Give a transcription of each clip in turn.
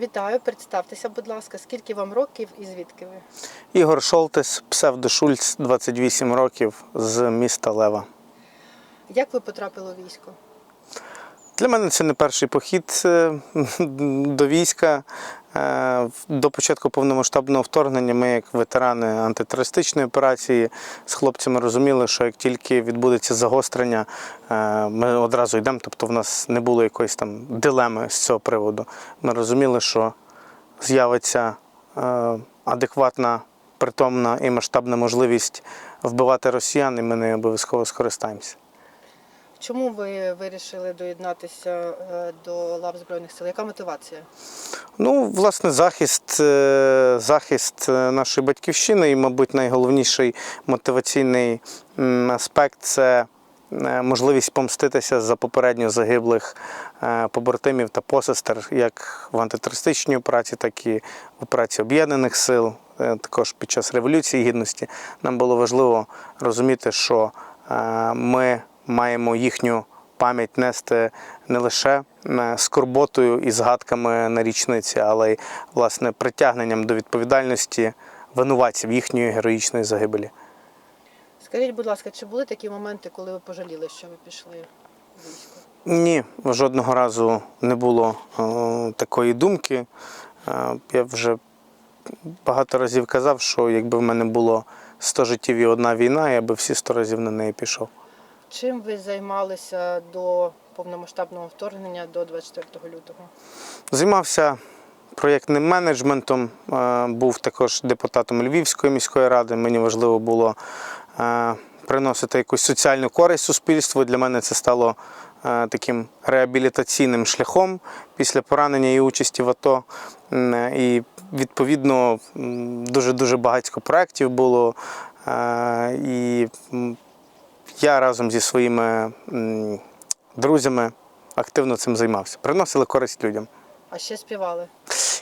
Вітаю, представтеся, будь ласка, скільки вам років і звідки ви? Ігор Шолтес, псевдошульц, 28 років з міста Лева. Як ви потрапили у військо? Для мене це не перший похід е, до війська. Е, До початку повномасштабного вторгнення ми, як ветерани антитерористичної операції, з хлопцями розуміли, що як тільки відбудеться загострення, е, ми одразу йдемо. Тобто в нас не було якоїсь там дилеми з цього приводу. Ми розуміли, що з'явиться адекватна, притомна і масштабна можливість вбивати росіян, і ми нею обов'язково скористаємося. Чому ви вирішили доєднатися е, до лав Збройних сил? Яка мотивація? Ну, власне, захист, е, захист е, нашої батьківщини і, мабуть, найголовніший мотиваційний аспект це можливість помститися за попередньо загиблих побратимів та посестер, як в антитерористичній операції, так і в операції Об'єднаних сил. Також під час Революції Гідності нам було важливо розуміти, що ми маємо їхню пам'ять нести не лише е, скорботою і згадками на річниці, але й власне притягненням до відповідальності винуватців їхньої героїчної загибелі. Скажіть, будь ласка, чи були такі моменти, коли ви пожаліли, що ви пішли у військо? Ні, жодного разу не було е, такої думки. Е, я вже багато разів казав, що якби в мене було 100 життів і одна війна, я би всі 100 разів на неї пішов. Чим ви займалися до повномасштабного вторгнення до 24 лютого? Займався проєктним менеджментом, е, був також депутатом Львівської міської ради. Мені важливо було е, приносити якусь соціальну користь суспільству. Для мене це стало е, таким реабілітаційним шляхом після поранення і участі в АТО. І відповідно дуже-дуже багатько проєктів було. І я разом зі своїми друзями активно цим займався. Приносили користь людям. А ще співали.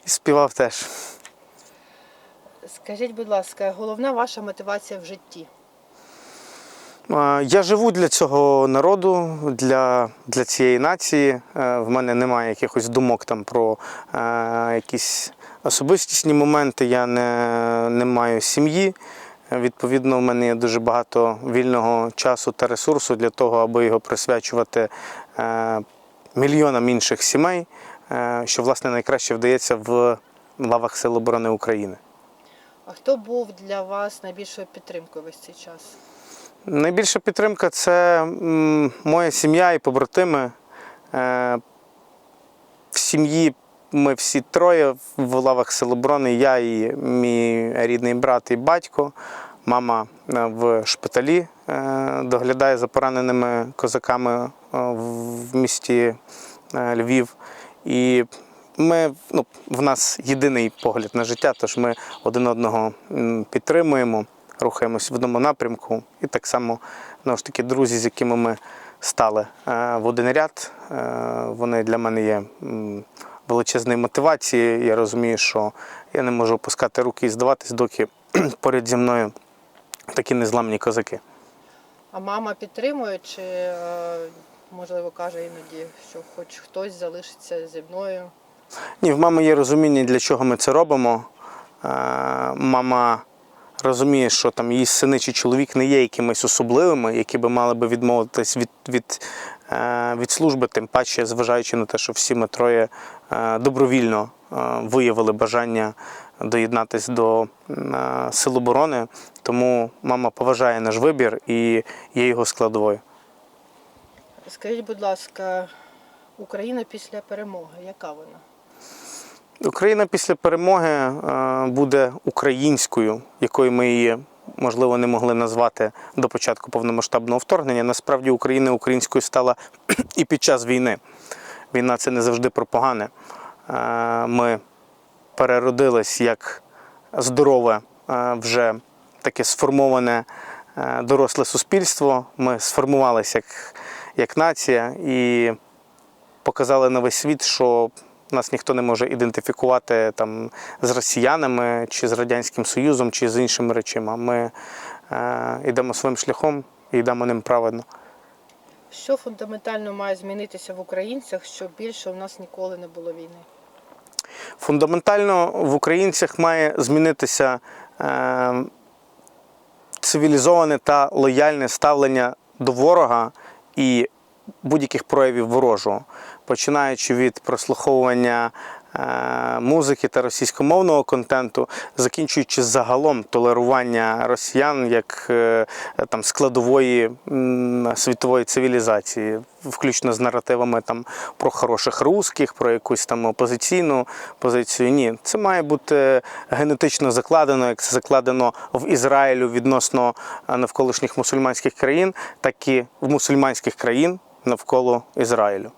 І співав теж. Скажіть, будь ласка, головна ваша мотивація в житті? Я живу для цього народу, для, для цієї нації. Е, В мене немає якихось думок там про е, якісь особистісні моменти. Я не, не маю сім'ї. Відповідно, в мене є дуже багато вільного часу та ресурсу для того, аби його присвячувати е, мільйонам інших сімей, е, що власне найкраще вдається в лавах Сил оборони України. А хто був для вас найбільшою підтримкою весь цей час? Найбільша підтримка це моя сім'я і побратими. Е, В сім'ї ми всі троє в лавах Сил оборони, я і мій рідний брат і батько. Мама е, в шпиталі е, доглядає за пораненими козаками е, в місті Львів. І ми, ну, в нас єдиний погляд на життя, тож ми один одного підтримуємо, рухаємось в одному напрямку. І так само знову ж таки, друзі, з якими ми стали в один ряд, вони для мене є м, величезною мотивацією. Я розумію, що я не можу опускати руки і здаватись, доки поряд зі мною такі незламні козаки. А мама підтримує, чи е, можливо каже іноді, що хоч хтось залишиться зі мною? Ні, в мами є розуміння, для чого ми це робимо. Е, Мама розуміє, що там її сини чи чоловік не є якимись особливими, які би мали би відмовитись від, від, від служби, тим паче, зважаючи на те, що всі ми троє е, добровільно е, виявили бажання доєднатись до е, сил оборони. Тому мама поважає наш вибір і є його складовою. Скажіть, будь ласка, Україна після перемоги, яка вона? Україна після перемоги е, буде українською, якою ми її можливо не могли назвати до початку повномасштабного вторгнення. Насправді Україна українською стала і під час війни. Війна це не завжди про погане. Е, Ми переродились як здорове, е, вже таке сформоване е, доросле суспільство. Ми сформувалися як, як нація і показали на весь світ, що нас ніхто не може ідентифікувати там з росіянами, чи з Радянським Союзом, чи з іншими речима. Ми е, йдемо своїм шляхом і йдемо ним правильно. Що фундаментально має змінитися в українцях, щоб більше у нас ніколи не було війни? Фундаментально в українцях має змінитися е, цивілізоване та лояльне ставлення до ворога і будь-яких проявів ворожого, починаючи від прослуховування е, музики та російськомовного контенту, закінчуючи загалом толерування росіян як е, там складової світової цивілізації, включно з наративами там про хороших русських, про якусь там опозиційну позицію. Ні, це має бути генетично закладено, як це закладено в Ізраїлю відносно е, навколишніх мусульманських країн, так і в мусульманських країн навколо Ізраїлю.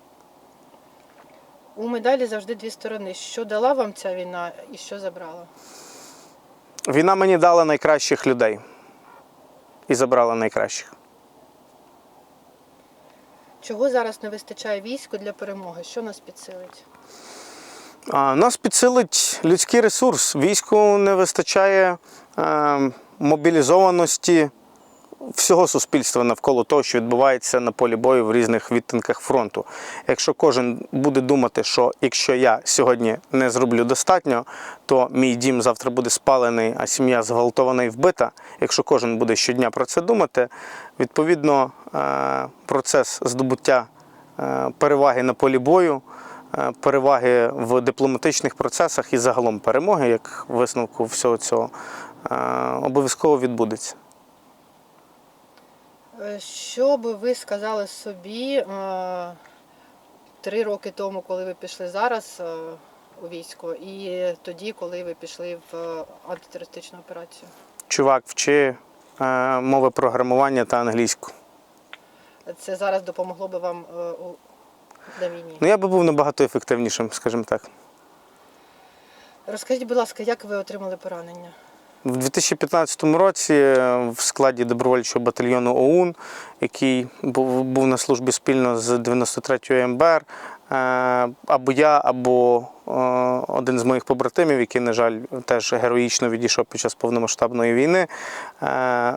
У медалі завжди дві сторони. Що дала вам ця війна і що забрала? Війна мені дала найкращих людей і забрала найкращих. Чого зараз не вистачає війську для перемоги? Що нас підсилить? А, Нас підсилить людський ресурс. Війську не вистачає е, мобілізованості всього суспільства навколо того, що відбувається на полі бою в різних відтинках фронту. Якщо кожен буде думати, що якщо я сьогодні не зроблю достатньо, то мій дім завтра буде спалений, а сім'я зґвалтована і вбита. Якщо кожен буде щодня про це думати, відповідно е, процес здобуття е, переваги на полі бою. е, Переваги в дипломатичних процесах і загалом перемоги, як висновку всього цього, обов'язково відбудеться. Е, Що би ви сказали собі е, три роки тому, коли ви пішли зараз е, у військо, і тоді, коли ви пішли в антитерористичну операцію? Чувак, вчи мови програмування та англійську. Це зараз допомогло би вам у на війні? Ну я би був набагато ефективнішим, скажімо так. Розкажіть, будь ласка, як ви отримали поранення? В 2015 році е, в складі добровольчого батальйону ОУН, який був, на службі спільно з 93-ю МБР, е, або я, або е, один з моїх побратимів, який, на жаль, теж героїчно відійшов під час повномасштабної війни,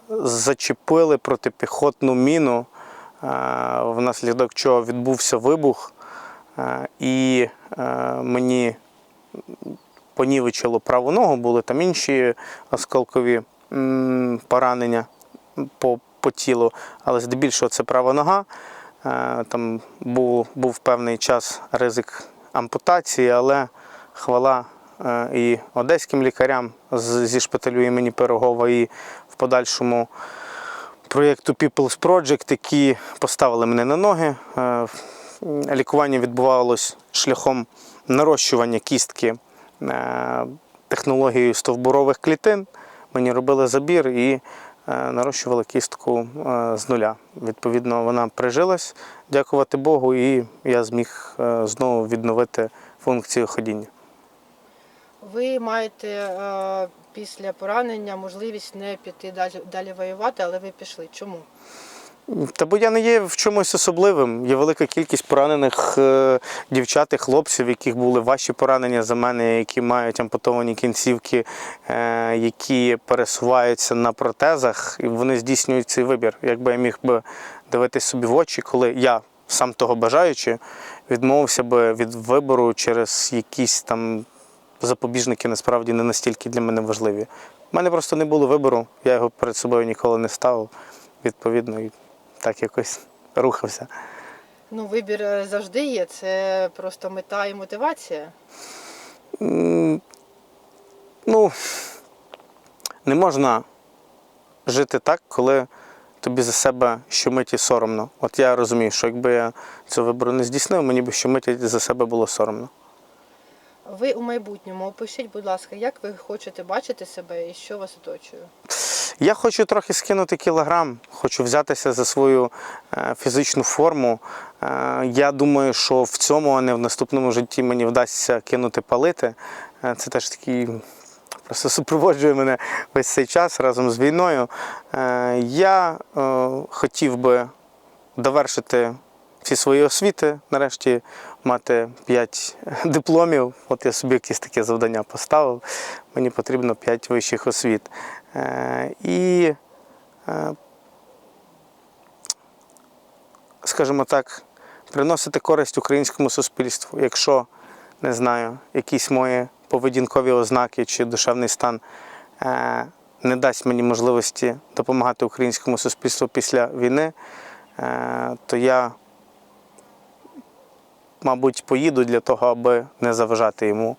зачепили протипіхотну міну, внаслідок чого відбувся вибух, і мені понівечило праву ногу, були там інші осколкові поранення по, по тілу, але здебільшого це права нога. Е, Там був, був певний час ризик ампутації, але хвала е, і одеським лікарям зі шпиталю імені Пирогова, і в подальшому проєкту People's Project, які поставили мене на ноги. Е, Лікування відбувалось шляхом нарощування кістки технологією стовбурових клітин. Мені робили забір і е, нарощували кістку е, з нуля. Відповідно, вона прижилась, дякувати Богу, і я зміг е, знову відновити функцію ходіння. Ви маєте е, після поранення можливість не піти далі воювати, але ви пішли. Чому? Та бо я не є в чомусь особливим. Є велика кількість поранених е, дівчат і хлопців, яких були важчі поранення за мене, які мають ампутовані кінцівки, е, які пересуваються на протезах, і вони здійснюють цей вибір. Якби я міг би дивитись собі в очі, коли я сам того бажаючи, відмовився би від вибору через якісь там запобіжники насправді не настільки для мене важливі. У мене просто не було вибору, я його перед собою ніколи не ставив. Відповідно, так якось рухався. Ну, вибір е, завжди є. Це просто мета і мотивація. М, Ну, не можна жити так, коли тобі за себе щомиті соромно. От я розумію, що якби я цього вибору не здійснив, мені б щомиті за себе було соромно. Ви у майбутньому опишіть, будь ласка, як ви хочете бачити себе і що вас оточує? Я хочу трохи скинути кілограм, хочу взятися за свою е, фізичну форму. Е, я думаю, що в цьому, а не в наступному житті мені вдасться кинути палити. Е, це теж такий просто супроводжує мене весь цей час разом з війною. Я хотів би довершити всі свої освіти, нарешті мати 5 дипломів. От я собі якесь таке завдання поставив. Мені потрібно 5 вищих освіт. Е, І, е, скажімо так, приносити користь українському суспільству. Якщо не знаю, якісь мої поведінкові ознаки чи душевний стан е, не дасть мені можливості допомагати українському суспільству після війни, то я, мабуть, поїду для того, аби не заважати йому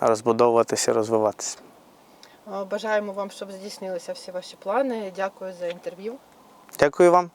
розбудовуватися, розвиватися. Е, Бажаємо вам, щоб здійснилися всі ваші плани. Дякую за інтерв'ю. Дякую вам.